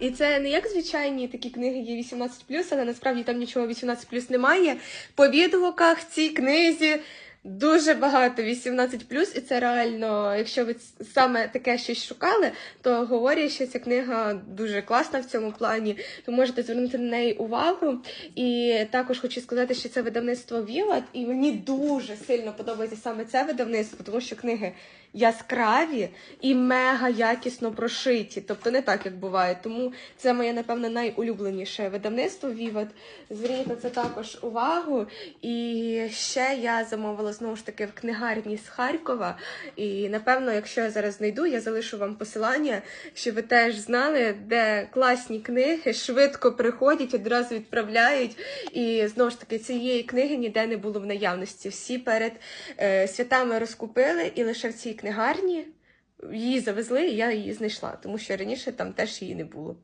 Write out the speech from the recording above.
І це не як звичайні такі книги є 18+, але насправді там нічого 18+, немає. По відгуках цій книзі дуже багато 18+, і це реально, якщо ви саме таке щось шукали, то говорять, що ця книга дуже класна в цьому плані, то можете звернути на неї увагу. І також хочу сказати, що це видавництво Вілат, і мені дуже сильно подобається саме це видавництво, тому що книги яскраві і мега якісно прошиті. Тобто не так, як буває. Тому це моє, напевно, найулюбленіше видавництво Віват. Зверніть на це також увагу. І ще я замовила знову ж таки в книгарні з Харкова. І напевно, якщо я зараз знайду, я залишу вам посилання, щоб ви теж знали, де класні книги швидко приходять, одразу відправляють. І знову ж таки, цієї книги ніде не було в наявності. Всі перед е, святами розкупили, і лише в цій книгарні її завезли, і я її знайшла, тому що раніше там теж її не було.